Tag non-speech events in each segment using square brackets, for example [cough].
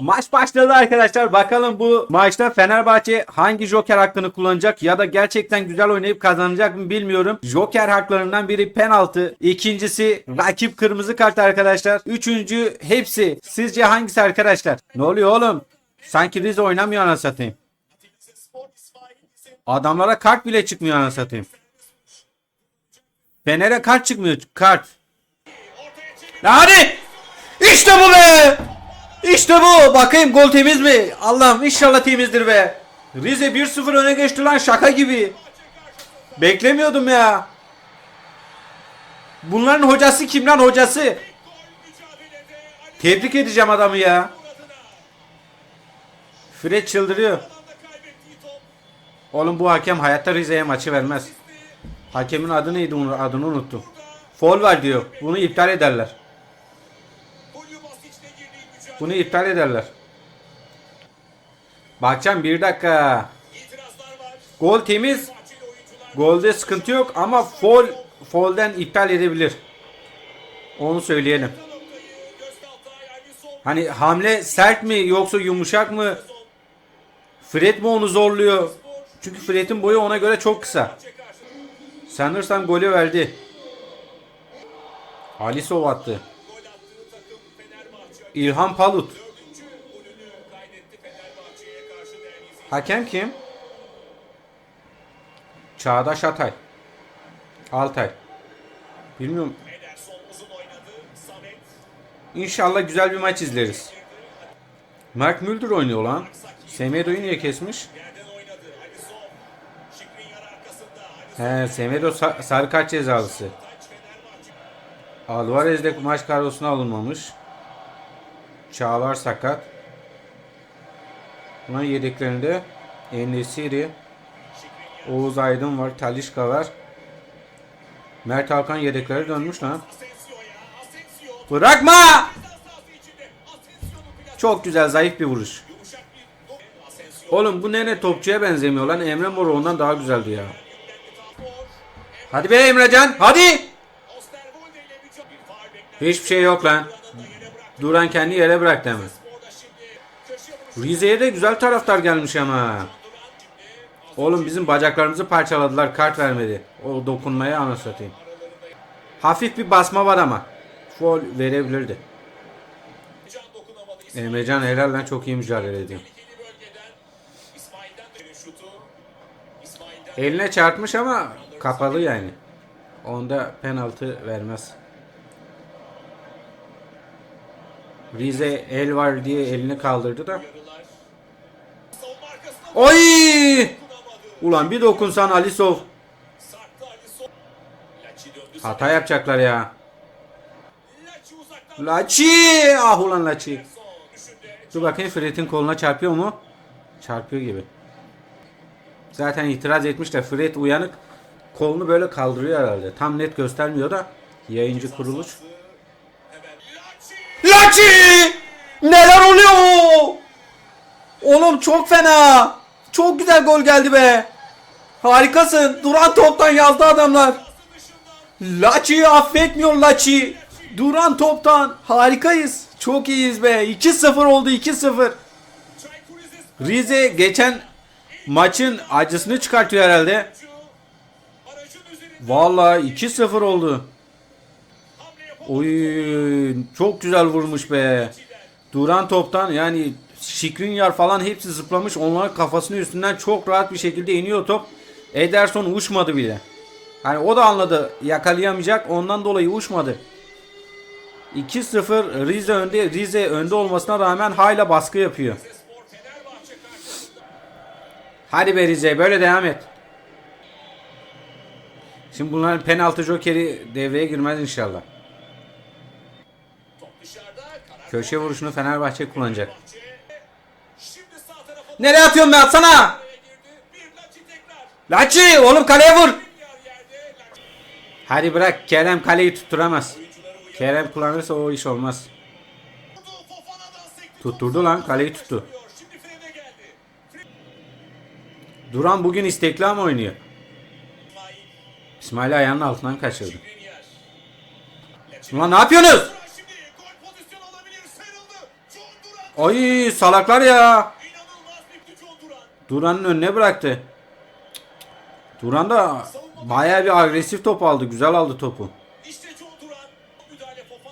Maç başladı arkadaşlar. Bakalım bu maçta Fenerbahçe hangi Joker hakkını kullanacak ya da gerçekten güzel oynayıp kazanacak mı bilmiyorum. Joker haklarından biri penaltı. ikincisi rakip kırmızı kart arkadaşlar. Üçüncü hepsi. Sizce hangisi arkadaşlar? Ne oluyor oğlum? Sanki Rize oynamıyor anasını satayım. Adamlara kart bile çıkmıyor anasını satayım. Fener'e kart çıkmıyor. Kart. Hadi! İşte bu be! İşte bu! Bakayım gol temiz mi? Allah'ım inşallah temizdir be. Rize 1-0 öne geçti lan şaka gibi. Beklemiyordum ya. Bunların hocası kim lan hocası? Tebrik edeceğim adamı ya. Fred çıldırıyor. Oğlum bu hakem hayatta Rize'ye maçı vermez. Hakemin adı neydi adını unuttum. Foul var diyor. Bunu iptal ederler. Bunu iptal ederler. Bakacağım bir dakika. Gol temiz. Golde sıkıntı yok ama foul foul'den iptal edebilir. Onu söyleyelim. Hani hamle sert mi yoksa yumuşak mı? Fred mi onu zorluyor? Çünkü Fred'in boyu ona göre çok kısa. Sanırsam golü verdi. Alisov attı. İlhan Palut. Hakem kim? Çağdaş Atay. Altay. Bilmiyorum. İnşallah güzel bir maç izleriz. Mark Mulder oynuyor lan. Semedo'yu niye kesmiş? He, Semedo sa- sarı kart cezalısı. Alvarez de maç kadrosuna alınmamış. Çağlar sakat. Bunların yedeklerinde Enesiri, Oğuz Aydın var, Talişka var. Mert Hakan yedekleri dönmüş lan. Bırakma! Çok güzel zayıf bir vuruş. Oğlum bu nene topçuya benzemiyor lan. Emre Mor ondan daha güzeldi ya. Hadi be Emrecan hadi. Hiçbir şey yok lan. Duran kendi yere bıraktı hemen. Rize'ye de güzel taraftar gelmiş ama. Oğlum bizim bacaklarımızı parçaladılar kart vermedi. O dokunmaya anı satayım. Hafif bir basma var ama. Foul verebilirdi. Emrecan helal lan çok iyi mücadele ediyor. Eline çarpmış ama kapalı yani. Onda penaltı vermez. Rize el var diye elini kaldırdı da. Oy! Ulan bir dokunsan Alisov. Hata yapacaklar ya. Laçi! Ah ulan Laçi. Dur bakayım Fred'in koluna çarpıyor mu? Çarpıyor gibi. Zaten itiraz etmiş de Fred uyanık kolunu böyle kaldırıyor herhalde. Tam net göstermiyor da yayıncı kuruluş. Laçi! Neler oluyor? Oğlum çok fena. Çok güzel gol geldi be. Harikasın. Duran toptan yazdı adamlar. Laçi'yi affetmiyor Laçi. Duran toptan. Harikayız. Çok iyiyiz be. 2-0 oldu 2-0. Rize geçen maçın acısını çıkartıyor herhalde. Vallahi 2-0 oldu. Oy çok güzel vurmuş be. Duran toptan yani Şikrinyar falan hepsi zıplamış. Onların kafasının üstünden çok rahat bir şekilde iniyor top. Ederson uçmadı bile. Hani o da anladı yakalayamayacak ondan dolayı uçmadı. 2-0 Rize önde. Rize önde olmasına rağmen hala baskı yapıyor. Hadi be Rize böyle devam et. Şimdi bunların penaltı jokeri devreye girmez inşallah. Köşe vuruşunu Fenerbahçe kullanacak. Nereye atıyorsun be atsana? Laçi oğlum kaleye vur. Hadi bırak Kerem kaleyi tutturamaz. Kerem kullanırsa o iş olmaz. Tutturdu lan kaleyi tuttu. Duran bugün istekli ama oynuyor. İsmail ayağının altından kaçırdı. Ulan ne yapıyorsunuz? Ay salaklar ya. Duran'ın önüne bıraktı. Duran da bayağı bir agresif top aldı. Güzel aldı topu.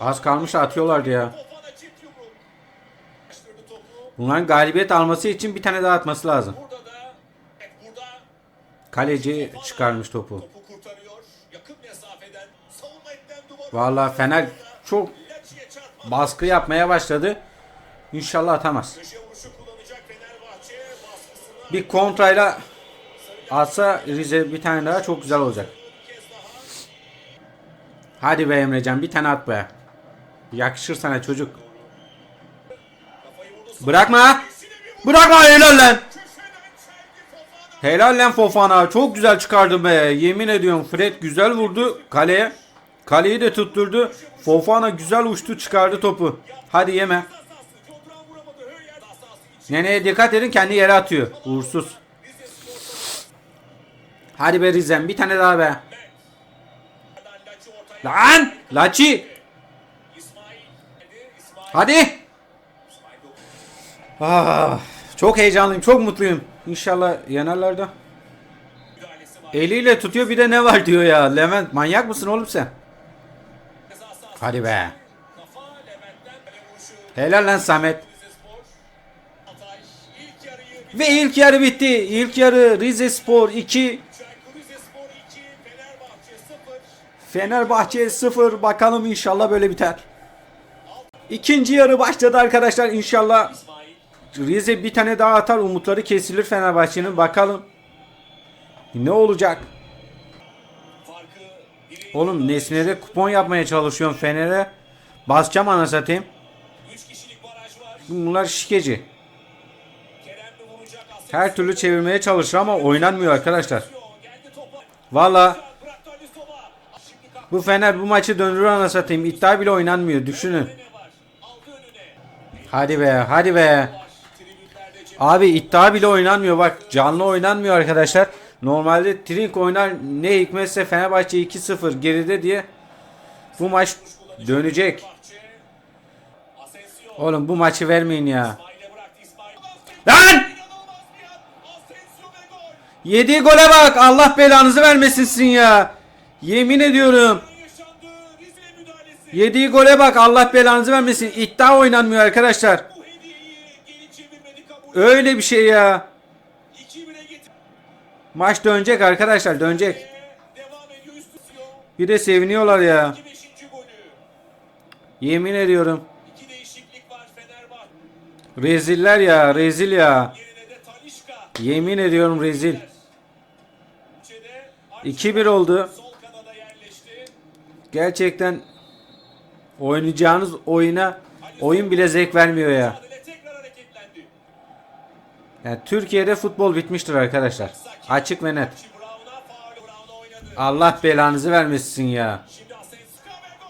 Az kalmış atıyorlardı ya. Bunların galibiyet alması için bir tane daha atması lazım. Kaleci çıkarmış topu. Vallahi Fener çok baskı yapmaya başladı. İnşallah atamaz. Bir kontrayla atsa Rize bir tane daha çok güzel olacak. Hadi be Emrecan bir tane at be. Yakışır sana çocuk. Bırakma. Bırakma helal lan. Helal lan Fofana. Çok güzel çıkardı be. Yemin ediyorum Fred güzel vurdu kaleye. Kaleyi de tutturdu. Fofana güzel uçtu çıkardı topu. Hadi yeme. Neneye dikkat edin kendi yere atıyor. Uğursuz. Hadi be Rizem bir tane daha be. Lan! Laçi! Hadi! Ah, çok heyecanlıyım, çok mutluyum. İnşallah yenerler de. Eliyle tutuyor bir de ne var diyor ya. Levent manyak mısın oğlum sen? Hadi be. Helal lan Samet. Rize Spor. Hatay ilk yarıyı Ve ilk yarı bitti. İlk yarı Rize Spor 2, Çaykur Rizespor 2, Fenerbahçe 0. Fenerbahçe 0. Bakalım inşallah böyle biter. İkinci yarı başladı arkadaşlar. İnşallah Rize bir tane daha atar. Umutları kesilir Fenerbahçe'nin. Bakalım. Ne olacak? Oğlum Nesne'de kupon yapmaya çalışıyorum Fener'e. Basacağım ana satayım. 3 kişilik baraj var. Bunlar şikeci. Her türlü çevirmeye çalışır ama oynanmıyor arkadaşlar. Valla bu Fener bu maçı döndürür ana satayım. İddia bile oynanmıyor. Düşünün. Hadi be hadi be. Abi iddia bile oynanmıyor. Bak canlı oynanmıyor arkadaşlar. Normalde Trink oynar ne hikmetse Fenerbahçe 2-0 geride diye bu maç dönecek. Oğlum bu maçı vermeyin ya. Lan! Yediği gole bak. Allah belanızı vermesin sizin ya. Yemin ediyorum. Yediği gole bak. Allah belanızı vermesin. İddia oynanmıyor arkadaşlar. Öyle bir şey ya. 2-1'e getirdi. Maç dönecek arkadaşlar dönecek. Bir de seviniyorlar ya. 2 5. golü. Yemin ediyorum. Reziller ya rezil ya. Yemin ediyorum rezil. İçeride 2-1 oldu. Gerçekten oynayacağınız oyuna oyun bile zevk vermiyor ya. Yani Türkiye'de futbol bitmiştir arkadaşlar. Açık ve net. Allah belanızı vermesin ya.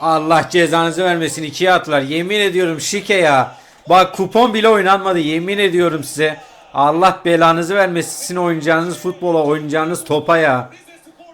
Allah cezanızı vermesin. ikiye attılar. Yemin ediyorum şike ya. Bak kupon bile oynanmadı. Yemin ediyorum size. Allah belanızı vermesin. Sizin oynayacağınız futbola oynayacağınız topa ya.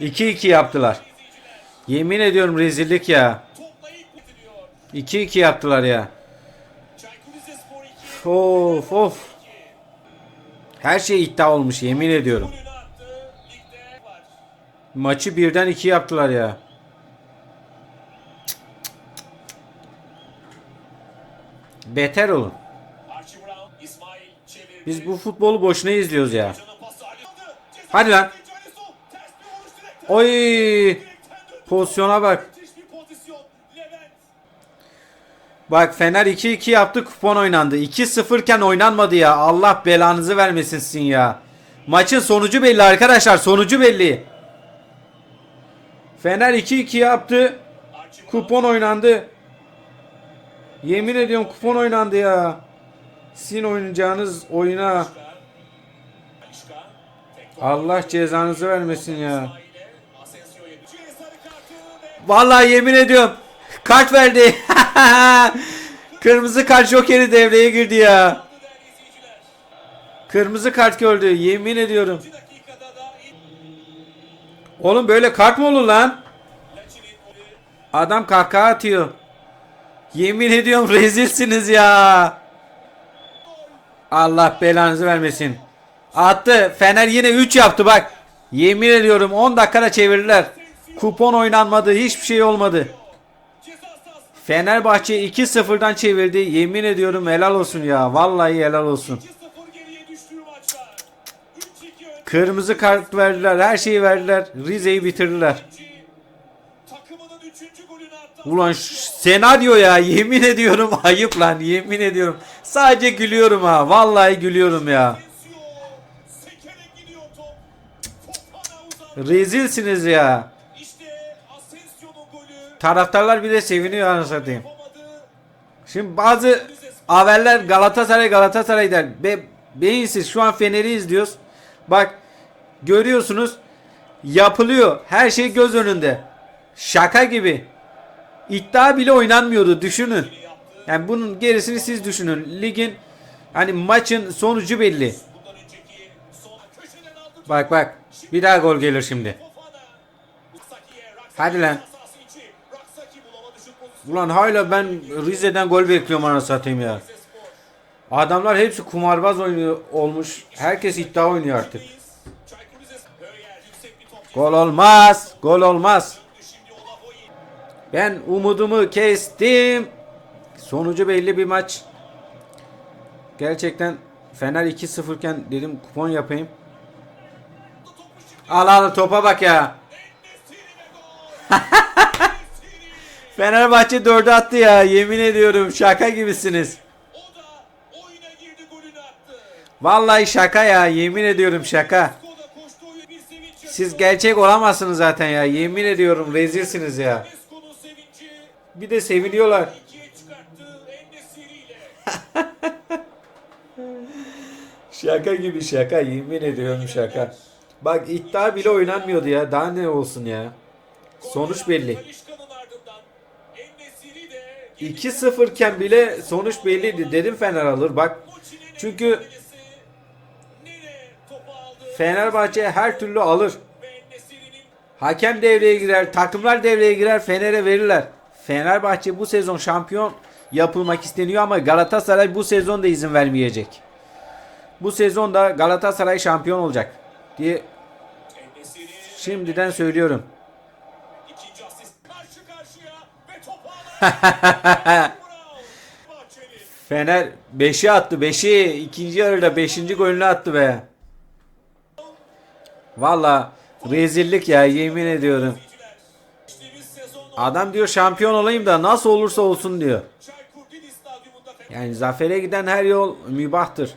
Rize Spor 2-2 yaptılar. Yemin ediyorum rezillik ya. topla ilk bitiriyor. 2-2 yaptılar ya. Çaykur Rizespor 2. Of of. Her şey iddia olmuş yemin ediyorum. Maçı birden 2 yaptılar ya. Beter olun. Biz bu futbolu boşuna izliyoruz ya. Hadi lan. Oy! Pozisyona bak. Bak Fener 2-2 yaptı kupon oynandı. 2-0 iken oynanmadı ya. Allah belanızı vermesin sizin ya. Maçın sonucu belli arkadaşlar. Sonucu belli. Fener 2-2 yaptı. Kupon oynandı. Yemin ediyorum kupon oynandı ya. Sizin oynayacağınız oyuna. Allah cezanızı vermesin ya. Vallahi yemin ediyorum kart verdi. [laughs] Kırmızı kart jokeri devreye girdi ya. Kırmızı kart gördü yemin ediyorum. 2 dakikada da ilk Oğlum böyle kart mı olur lan? Adam kahkaha atıyor. Yemin ediyorum rezilsiniz ya. Allah belanızı vermesin. Attı. Fener yine 3 yaptı bak. Yemin ediyorum 10 dakikada çevirdiler. Kupon oynanmadı. Hiçbir şey olmadı. Fenerbahçe 2-0'dan çevirdi. Yemin ediyorum helal olsun ya. Vallahi helal olsun. 2-0 geriye düştüğü maçta. 3-2 önde. Kırmızı kart verdiler. Her şeyi verdiler. Rize'yi bitirdiler. Takımının 3. golünü attı. Ulan senaryo ya. Yemin ediyorum [laughs] ayıp lan. Yemin ediyorum. Sadece gülüyorum ha. Vallahi gülüyorum ya. Rezilsiniz ya. Taraftarlar bir de seviniyor anasını. Şimdi bazı haberler Galatasaray Galatasaray der. Be, beyinsiz şu an Fener'i izliyoruz. Bak görüyorsunuz yapılıyor. Her şey göz önünde. Şaka gibi. İddia bile oynanmıyordu düşünün. Yani bunun gerisini siz düşünün. Ligin hani maçın sonucu belli. Bak bak bir daha gol gelir şimdi. Hadi lan. Ulan hala ben Rize'den gol bekliyorum anasını satayım ya. Adamlar hepsi kumarbaz oynuyor olmuş. Herkes iddia oynuyor artık. Gol olmaz. Gol olmaz. Ben umudumu kestim. Sonucu belli bir maç. Gerçekten Fener 2-0 iken dedim kupon yapayım. Al al topa bak ya. [laughs] Fenerbahçe 4'e attı ya. Yemin ediyorum şaka gibisiniz. O da oyuna girdi golünü attı. Vallahi şaka ya. Yemin ediyorum şaka. Siz gerçek olamazsınız zaten ya. Yemin ediyorum rezilsiniz ya. Bir de ile. [laughs] Şaka gibi şaka. Yemin ediyorum şaka. Bak iddia bile oynanmıyordu ya. Daha ne olsun ya. Sonuç belli. Talişka'nın ardından Enesiri de 2-0 iken bile sonuç belliydi. Dedim Fener alır. Bak Çünkü Fenerbahçe her türlü alır. Hakem devreye girer, takımlar devreye girer, Fener'e verirler. Fenerbahçe bu sezon şampiyon yapılmak isteniyor ama Galatasaray bu sezon da izin vermeyecek. Bu sezon da Galatasaray şampiyon olacak diye şimdiden söylüyorum. [laughs] Fener 5'i attı. 5'i ikinci yarıda 5. golünü attı be. Valla rezillik ya yemin ediyorum. Adam diyor şampiyon olayım da nasıl olursa olsun diyor. Yani zafere giden her yol mübahtır.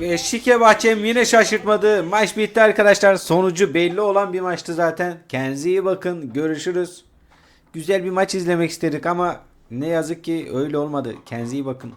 Ve Şike Bahçem yine şaşırtmadı. Maç bitti arkadaşlar. Sonucu belli olan bir maçtı zaten. Kendinize iyi bakın. Görüşürüz. Güzel bir maç izlemek istedik ama ne yazık ki öyle olmadı. Kendinize iyi bakın.